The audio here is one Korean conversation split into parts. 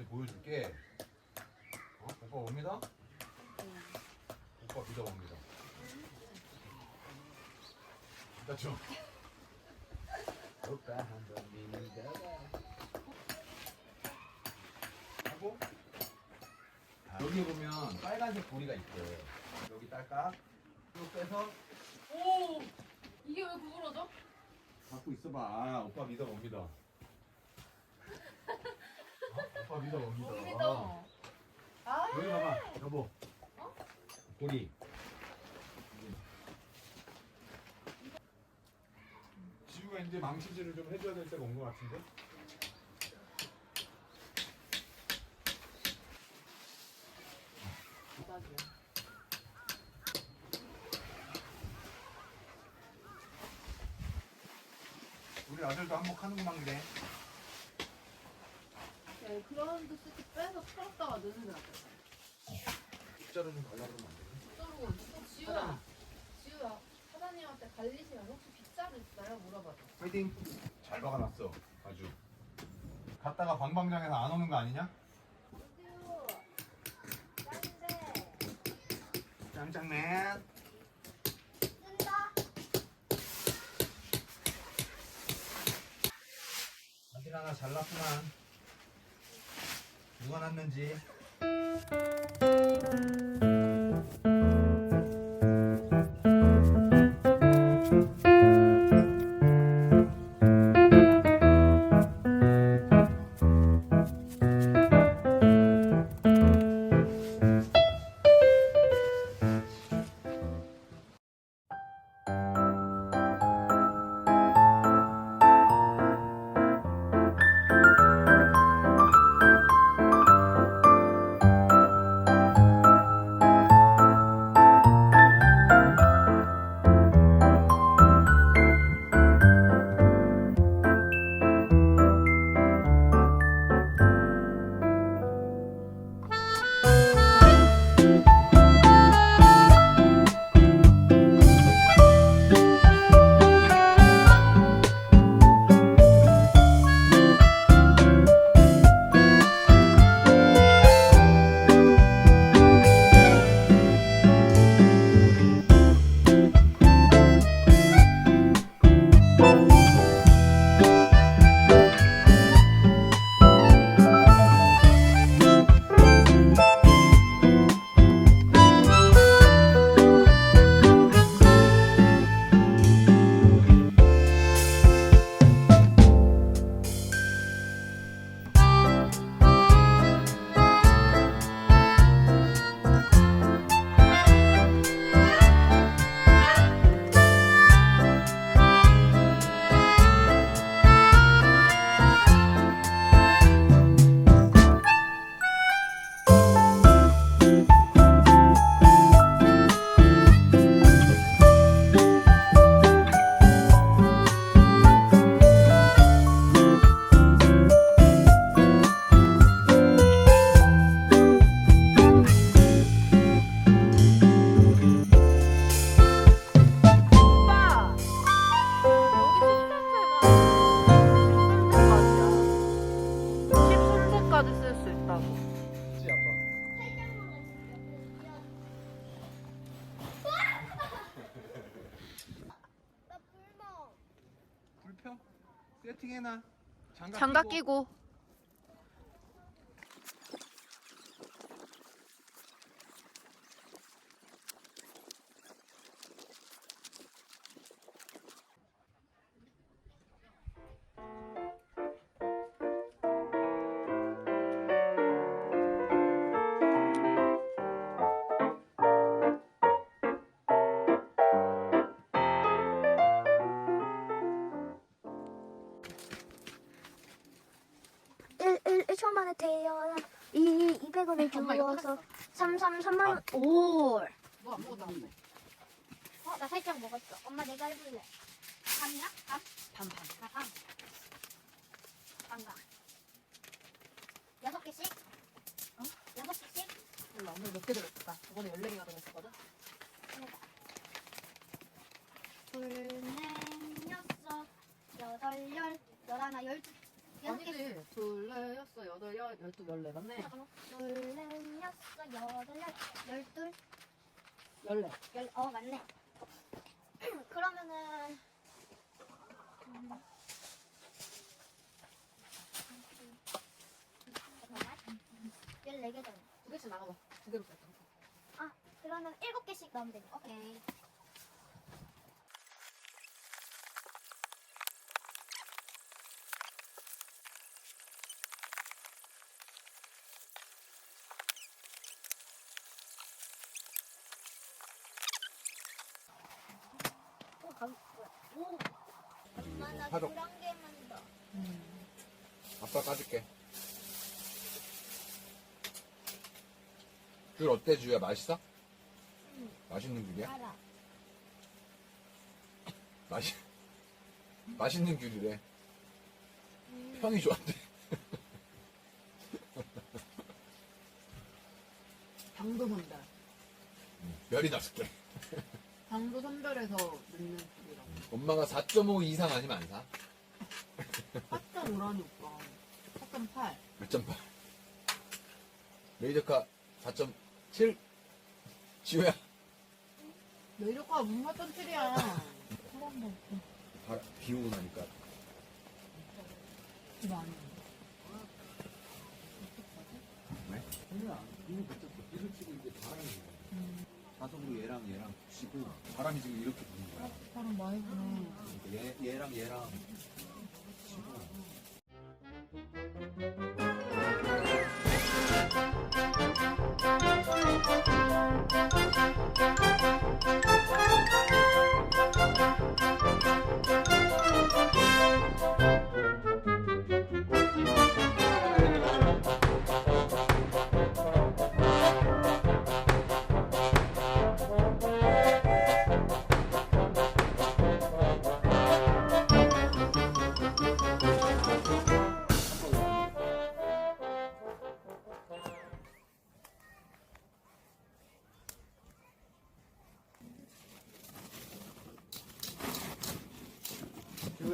어떻게? 어? 오빠 옵니다? 오빠 믿어봅니다. 일단 좀. 오빠 한번 믿어봐. 하고 아, 여기 보면 빨간색 고리가 있대. 여기 딸깍. 이거 빼서 오 이게 왜 구부러져? 갖고 있어봐. 오빠 믿어봅니다. 어? 믿어봅니다. 못 믿어. 아 여기 봐봐, 여보. 고리. 지우가 이제 망치질을 좀 해줘야 될 때가 온 것 같은데? 우리 아들도 한몫하는구만 그래. 야, 그라운드 세트 빼서 털었다가 넣는 게 낫겠다. 빗자루 좀 달라 그러면 안 되니? 빗자루 어, 지우야. 지우야. 사장님한테 관리시간 혹시 빗자루 있어요? 물어봐줘. 파이팅! 잘 박아놨어, 아주. 갔다가 방방장에서 안 오는 거 아니냐? 짱짱맨. 아들 하나 잘났구만. 누가 났는지. 세팅해놔. 장갑, 장갑 끼고. 끼고. 1, 1초 만에 태어나 이 200원을 엄마 이거 주워서 3, 3, 3만 원 오! 너안 먹었다는데. 어, 나 살짝 먹었어 엄마 내가 해볼래 밤이야? 밤? 반반. 아, 밤 밤가 여섯 개씩? 어? 여섯 개씩? 몰라, 오늘 몇개 들었을까? 저번에 14개가 들었었거든? 둘, 넷, 여섯, 여덟, 열, 열하나, 열두 아니지. 둘, 넷, 여섯, 여덟, 열, 열두 열두 열네 맞네. 잠깐만. 둘, 넷, 여섯, 여덟, 열, 열둘, 열네. 열, 어, 맞네. 그러면은. 음. 잠깐만. 열네 개잖아. 두 개씩 나가봐. 두 개로 뺄까? 그러면 일곱 개씩 넣으면 되네. 오케이. 오, 감, 뭐야. 오. 엄마, 나 파도. 그런 개만 더. 아빠 까줄게. 귤 어때, 주야? 맛있어? 응. 맛있는 귤이야? 알아. 맛이, 맛있는 귤이래. 음. 평이 좋았대. 당도 선별. 별이 다섯 개. 당도 선별해서 넣는. 엄마가 4.5 이상 아니면 안 사. 4.5라니까. 4.8. 몇점 봐? 레이저카 4.7? 지호야. 메이저가 무슨 4.7이야. 바, 비 오고 나니까. 이거 아니야. 왜? 아니야. 이미 그쳤어. 비를 치고 이제 바람이 음, 자석으로 얘랑 얘랑 치고 바람이 지금 이렇게. 바람 많이 부네. 얘, 얘랑 얘랑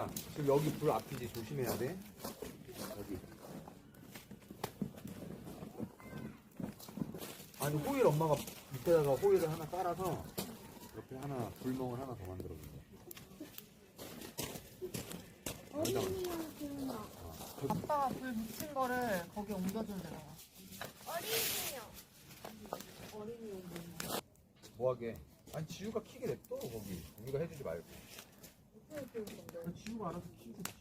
야, 지금 여기 불 앞이지 조심해야 돼. 여기. 아니 호일 엄마가 밑에다가 호일을 하나 깔아서 이렇게 하나 불멍을 하나 더 만들어 기운아. 아빠가 불 붙인 거를 거기 옮겨주면 되나 봐. 어린이용. 어린이 뭐 하게? 아니 지우가 키게 냅둬 거기. 우리가 해주지 말고. 지우가 알아서 키겠지.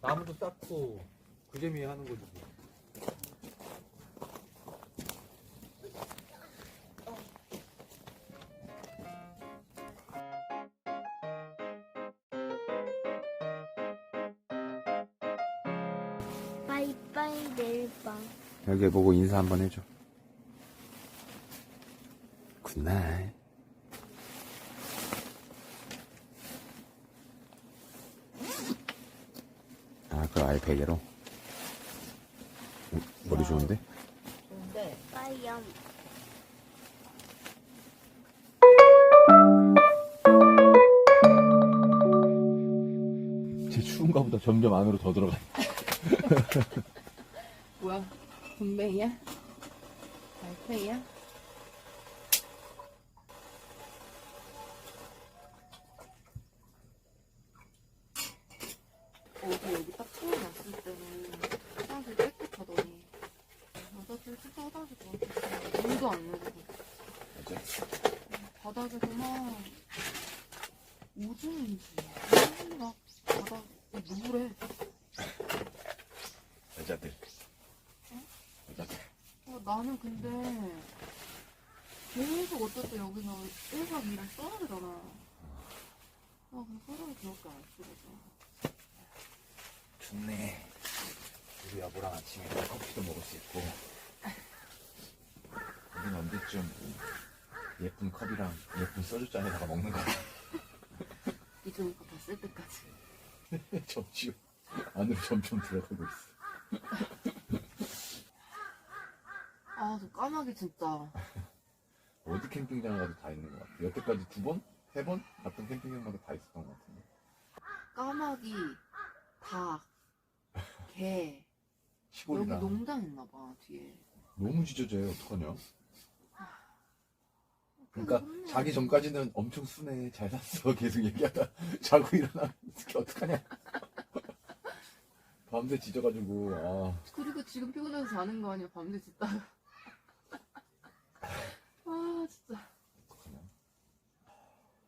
나무도 쌓고 그 재미에 하는 거지. 뭐. 바이바이 내일 봐. 여기 보고 인사 한번 해줘. 굿나잇. 아, 그 아예 베개로? 음, 머리 좋은데? 좋은데 빠이염. 제 추운가 보다 점점 안으로 더 들어가. 뭐야? 분명이야? 달팽이야? 어제 여기 딱 처음 왔을 때는 화장실 깨끗하더니 화장실 진짜 화장실 좋았어 물도 안 내리고 바닥에서 막 오줌인지 막 바닥 누래 여자들. 여자들. 어, 나는 근데 계속 어쨌든 여기서 1박 2일을 써야 되잖아. 아, 근데 사람이 그렇게 안 쓰거든. 좋네. 우리 여보랑 아침에 커피도 먹을 수 있고. 언제쯤 예쁜 컵이랑 예쁜 소주 잔에다가 먹는 거야. 잊으니까 다쓸 때까지. 접시요. 안으로 점점 들어가고 있어. 아, 저 까마귀 진짜. 어디 캠핑장 가도 다 있는 것 같아. 여태까지 두 번? 세 번? 같은 캠핑장마다 다 있었던 것 같은데. 까마귀, 닭, 개, 시골이라 여기 농장 있나 봐 뒤에. 너무 짖어져요 어떡하냐 그러니까 음. 자기 전까지는 엄청 순해 잘 잤어 계속 얘기하다 자고 일어나 어떻게 어떡하냐 밤새 짖어가지고 아 그리고 지금 피곤해서 자는 거 아니야 밤새 짖다가. 아 진짜. 어떡하냐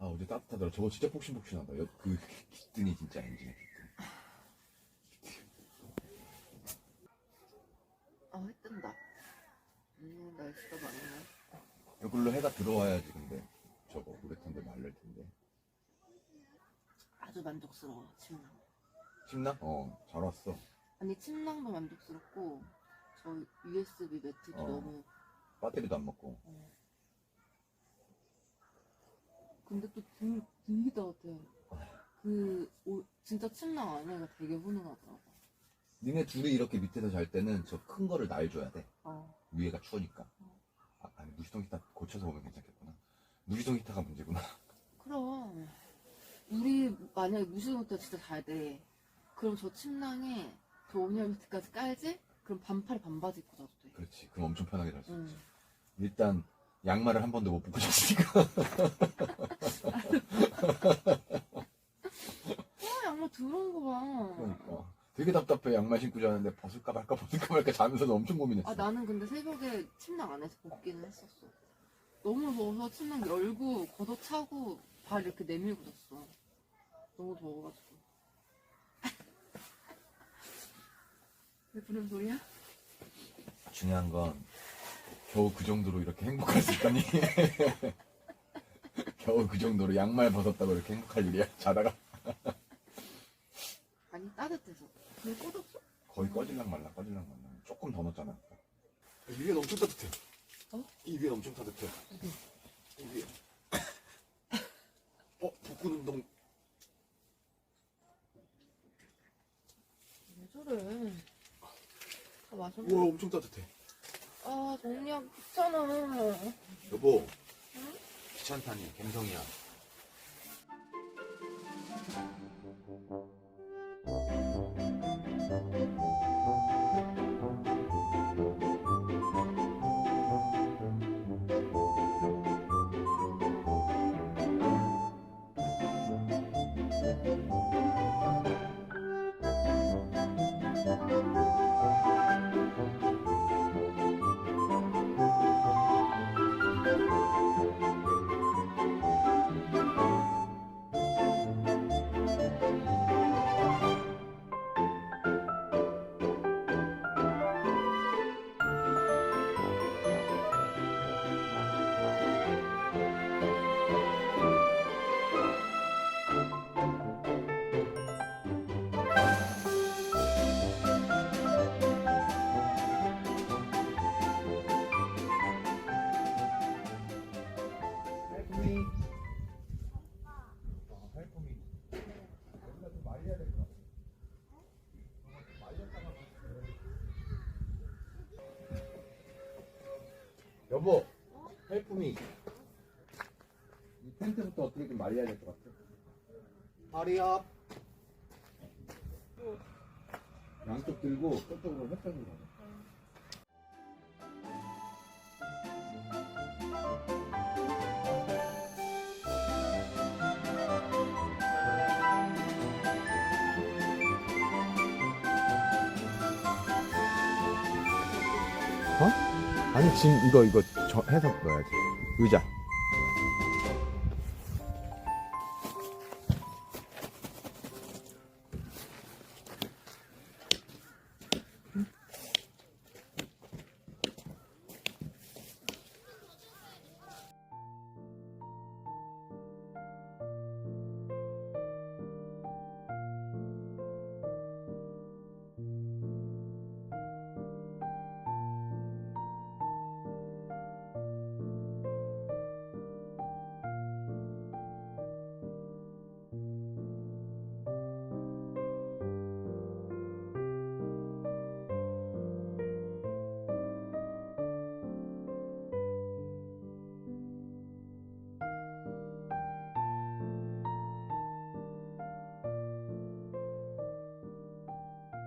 아 어제 따뜻하더라 저거 진짜 폭신폭신하다 여- 그 기등이 진짜 엔진의 아해 뜬다. 음 날씨가 맑네. 이걸로 해가 들어와야지 근데 저거 우레탄데 말릴 텐데 아주 만족스러워 침낭. 침낭? 어잘 왔어 아니 침낭도 만족스럽고 저 USB 매트도 어. 너무. 배터리도 안 먹고 근데 또 등, 되게 따뜻해. 그 오, 진짜 침낭 안에가 되게 훈훈하더라고. 니네 둘이 이렇게 밑에서 잘 때는 저 큰 거를 날 줘야 돼 어. 위에가 추우니까 아, 아니 무시동 히터 고쳐서 오면 괜찮겠구나 무시동 히터가 문제구나 그럼 우리 만약에 무시모터 진짜 잘 돼. 그럼 저 침낭에 저 온열 매트까지 깔지? 그럼 반팔 반바지 입고 자도 돼. 그렇지 그럼 엄청 편하게 잘 수 있지 응. 일단 양말을 한 번도 못 벗고 잤으니까 어 양말 더러운 거 봐. 그러니까 되게 답답해 양말 신고 자는데 벗을까 말까 벗을까 말까 자면서도 엄청 고민했어 아 나는 근데 새벽에 침낭 안에서 벗기는 했었어. 너무 더워서 침낭 열고 걷어차고 발 이렇게 내밀고 잤어. 너무 더워가지고. 왜 그런 소리야? 중요한 건 겨우 그 정도로 이렇게 행복할 수 있다니 겨우 그 정도로 양말 벗었다고 이렇게 행복할 일이야 자다가 아니 따뜻해서. 불 꺼졌어? 거의 꺼질랑 말라 꺼질랑 말라 조금 더 넣었잖아 이 위엔 엄청 따뜻해 어? 이 위엔 엄청 따뜻해 어디? 이 위에 어? 복근 운동 왜 저래? 다 마셨나? 우와 엄청 따뜻해 아 정리하기 귀찮아. 여보 귀찮다니 갬성이야 할품이 이 텐트부터 어떻게 좀 말려야 될 것 같아 허리업 양쪽 들고 저쪽으로 햇볕으로. 가 아니 지금 이거 이거 저, 해서 넣어야지. 의자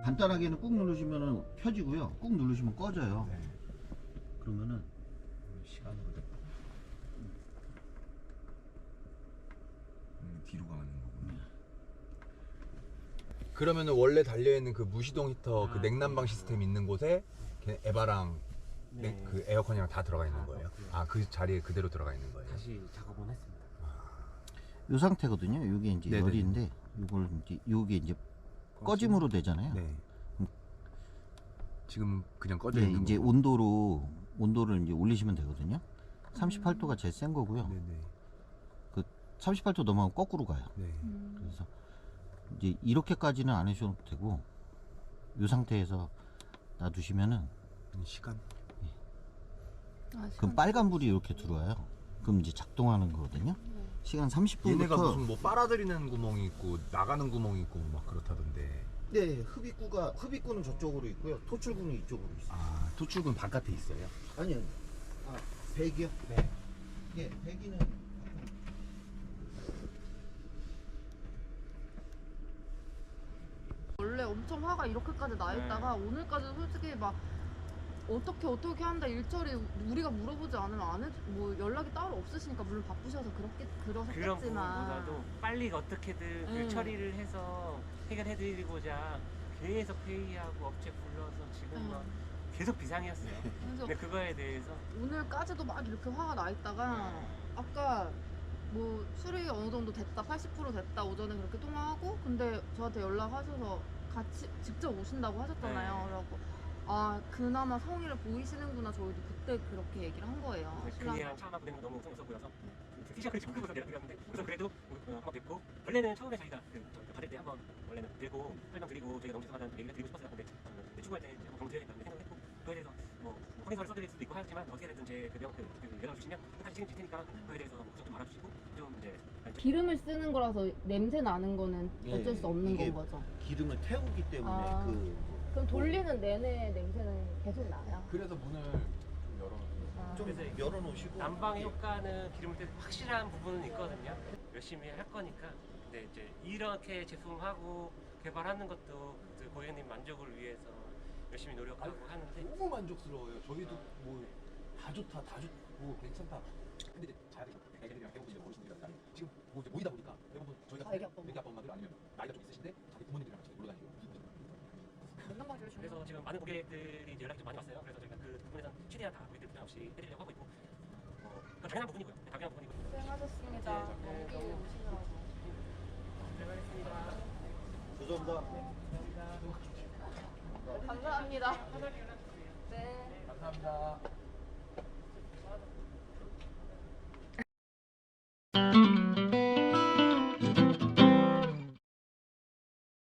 간단하게는 꾹 누르시면은 켜지고요. 꾹 누르시면 꺼져요. 네. 그러면은 시간으로. 음, 뒤로 가는 거구나. 그러면은 원래 달려 있는 그 무시동 히터 그 아, 냉난방 그렇구나. 시스템 있는 곳에 걔 에바랑 네. 냉- 그 에어컨이랑 다 들어가 있는 아, 거예요. 그렇구나. 아그 자리에 그대로 들어가 있는 거예요. 다시 작업은 했습니다. 요 상태거든요. 요게 이제 네네. 열인데 요걸 이제 요게 이제 꺼짐으로 되잖아요. 네. 지금 그냥 꺼져 네, 있는 이제 거고. 온도로 온도를 이제 올리시면 되거든요. 38도가 제일 센 거고요. 네네. 38도 넘어가면 거꾸로 가요. 네. 그래서 이제 이렇게까지는 안 해주셔도 되고 이 상태에서 놔두시면은 이 시간. 아, 그럼 빨간 불이 이렇게 들어와요. 그럼 이제 작동하는 거거든요. 시간 30분부터 얘네가 무슨 뭐 빨아들이는 구멍이 있고 나가는 구멍이 있고 막 그렇다던데. 네 흡입구가 흡입구는 저쪽으로 있고요. 토출구는 이쪽으로 있어요. 아 토출군 바깥에 있어요. 아니요. 아 배기요? 네. 예 배기는 원래 엄청 화가 이렇게까지 나 있다가 오늘까지 솔직히 막 어떻게 어떻게 한다 일처리 우리가 물어보지 않으면 안 해, 뭐 연락이 따로 없으시니까 물론 바쁘셔서 그렇게 그런 그러셨겠지만 부분보다도 빨리 어떻게든 음. 그 처리를 해서 해결해드리고자 계속 회의하고 업체 불러서 지금 음. 막 계속 비상이었어요. 그래서 근데 그거에 대해서 오늘까지도 막 이렇게 화가 나 있다가 아까 뭐 수리 어느 정도 됐다 80% 됐다 오전에 그렇게 통화하고 근데 저한테 연락하셔서 같이 직접 오신다고 하셨잖아요 네. 그래갖고 아 그나마 성의를 보이시는구나. 저희도 그때 그렇게 얘기를 한 거예요. 신랑- 그냥 차마 보내는 거 너무 성의 없어 보여서 티셔츠를 지금 끄고서 내려드렸는데 우선 그래도 어, 한번 뵙고 원래는 처음에 저희가 그, 저, 그 받을 때 한번 원래는 들고 설명 드리고 저희가 너무 죄송하다는 얘기를 드리고 싶었어요. 근데 어, 추구할 때 한번 강조해야겠다는 생각을 했고 그거에 대해서 뭐 확인서를 써드릴 수도 있고 하지만 어떻게 됐든 제그 명, 그, 그 연락 주시면 다시 책임질 테니까 그거에 대해서 뭐 걱정 좀 말아주시고 좀 이제 기름을 쓰는 거라서 냄새 나는 거는 예, 어쩔 수 없는 건 거죠. 기름을 태우기 때문에 아. 그 그럼 돌리는 내내 냄새는 계속 나요 그래서 문을 열어. 아. 좀 그래서 이게 열어놓으시고 난방의 효과는 기름을 때 확실한 부분은 있거든요. 열심히 할 거니까. 근데 이제 이렇게 제품하고 개발하는 것도 그 고객님 만족을 위해서 열심히 노력하고 하는데 너무 만족스러워요. 저희도 뭐 다 좋다, 다 좋고 괜찮다. 근데 이제 자기 애들이랑 배우고 이제 어르신들이랑 나이 지금 뭐 이제 모이다 보니까 대부분 저희가 아, 애기 아빠 애기 아빠 엄마들 아니면 나이가 좀 있으신데 자기 부모님들이랑 같이 놀러 다니고 그래서 지금 많은 고객들이 이제 연락이 좀 많이 왔어요. 그래서 저희가 그 부분에선 최대한 다 고객들 부담 없이 해드리려고 하고 있고 어, 그건 당연한 부분이고요. 당연한 부분이고. 고생하셨습니다 네, 네, 너무- 오시느라고 들어가겠습니다. 죄송합니다. 감사합니다 네 감사합니다.